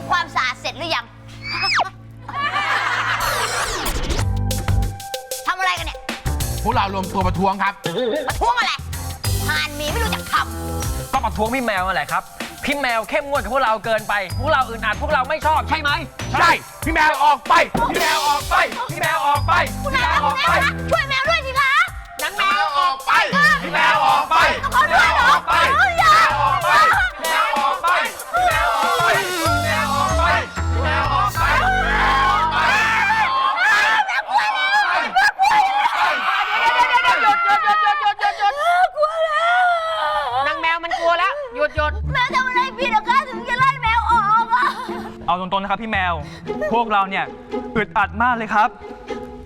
ำความสะอาดเสร็จหรือยัง ทำอะไรกันเนี่ยพวกเรารวมตัวประท้วงครับ ประท้วงอะไรหานหมีไม่รู้จักทก็ประท้วงพี่แมวนั่นแหละครับ พี่แมวเข้มงวดกับพวกเราเกินไป พวกเราอึดอัดพวกเราไม่ชอบใช่ไหมใช่ พี่แมวออกไป พี่แมวออกไป พี่แมวออกไปำคุณพี่นายแมวคะอคุอณกนายไปคะช่วยแมวด้วยสิคะ เอาตรงๆนะครับพี่แมว พวกเราเนี่ยอึดอัดมากเลยครับ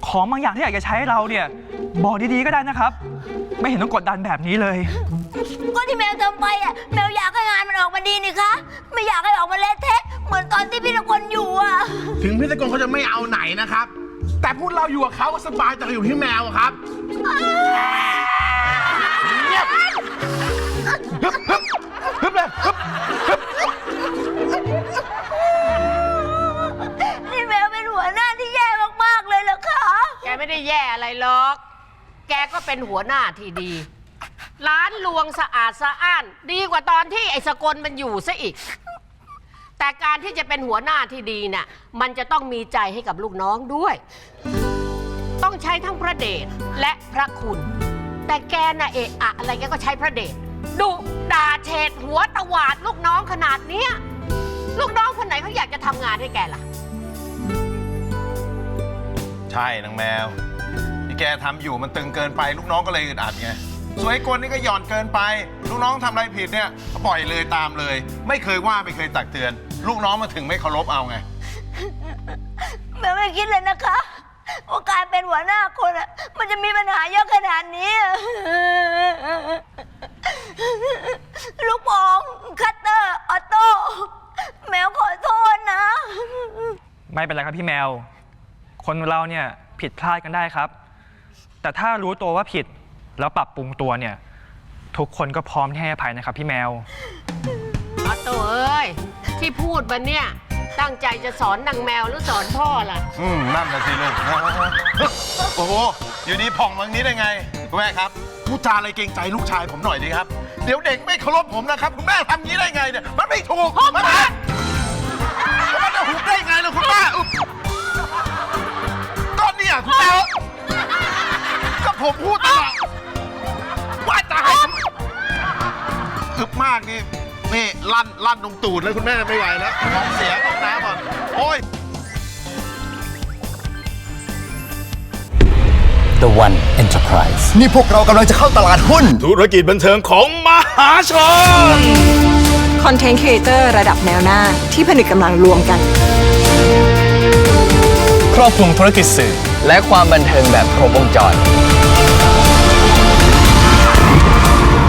ของบางอย่างที่อยากจะใช้ให้เราเนี่ยบอกดีๆก็ได้นะครับ ไม่เห็นต้องกดดันแบบนี้เลย ก็ที่แมวทำไปอะแมวอยากให้งานมันออกมาดีนี่คะ ไม่อยากให้ออกมาเละเทะเหมือนตอนที่พี่ตะกนอยู่อะถึงพี่ตะโกนเขาจะไม่เอาไหนนะครับ แต่พวกเราอยู่กับเขาก็สบายแต่อยู่ที่แมวอะครับ ได้แย่อะไรหรอก แกก็เป็นหัวหน้าที่ดี ร้านลวงสะอาดสะอ้าน ดีกว่าตอนที่ไอ้สกลมันอยู่ซะอีก แต่การที่จะเป็นหัวหน้าที่ดีน่ะ มันจะต้องมีใจให้กับลูกน้องด้วย ต้องใช้ทั้งพระเดชและพระคุณ แต่แกน่ะเอะอะอะไรแกก็ใช้พระเดชดุด่าเฉดหัวตวาดลูกน้องขนาดเนี้ยลูกน้องคนไหนเขาอยากจะทำงานให้แกล่ะ ใช่นางแมว แกทำอยู่มันตึงเกินไป ลูกน้องก็เลยอึดอัดไงส่วนไอ้กลนี่ก็หย่อนเกินไป ลูกน้องทำอะไรผิดเนี่ยก็ปล่อยเลยตามเลย ไม่เคยว่าไม่เคยตักเตือน ลูกน้องมาถึงไม่เคารพเอาไง แมวไม่คิดเลยนะคะว่าการเป็นหัวหน้าคนอะมันจะมีปัญหาเยอะขนาดนี้อะลูกโป่งคัตเตอร์ออโต้แมวขอโทษนะ ไม่เป็นไรครับพี่แมว คนเราเนี่ยผิดพลาดกันได้ครับ แต่ถ้ารู้ตัวว่าผิดแล้วปรับปรุงตัวเนี่ย ทุกคนก็พร้อมที่ให้อภัยนะครับ พี่แมว ออโต้เอ้ย ที่พูดมาเนี่ย ตั้งใจจะสอนนางแมวหรือสอนพ่อล่ะ อืมนั่นนะสิลูกโอ้โหอยู่ดีผ่องมาอย่างนี้ได้ไงคุณแม่ครับพูดจาอะไรเกรงใจลูกชายผมหน่อยดีครับ เดี๋ยวเด็กไม่เคารพผมนะครับ คุณแม่ทำอย่างนี้ได้ไงเนี่ยมันไม่ถูกมันผิดมันจะหุบได้ไงล่ะคุณแม่ ผมพูดตลอดว่าจะให้ผมอึบมากนี่ นี่ลั่นลั่นตรงตูดแล้วคุณแม่ไม่ไหวแล้วของเสียของน้ำก่อนโอ้ย The One Enterprise นี่พวกเรากำลังจะเข้าตลาดหุ้น ธุรกิจบันเทิงของมหาชน คอนเทนต์ครีเอเตอร์ระดับแนวหน้าที่ผนึกกำลังรวมกันค รอบคลุมธุรกิจสื่อ และความบันเทิงแบบครบวงจร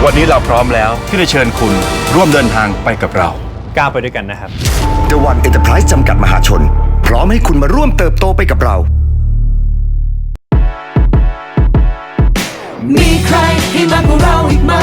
วันนี้เราพร้อมแล้วที่จะเชิญคุณร่วมเดินทางไปกับเรา ก้าวไปด้วยกันนะครับ The One Enterprise จำกัดมหาชน พร้อมให้คุณมาร่วมเติบโตไปกับเรา มีใครที่มากกว่าเราอีกไหม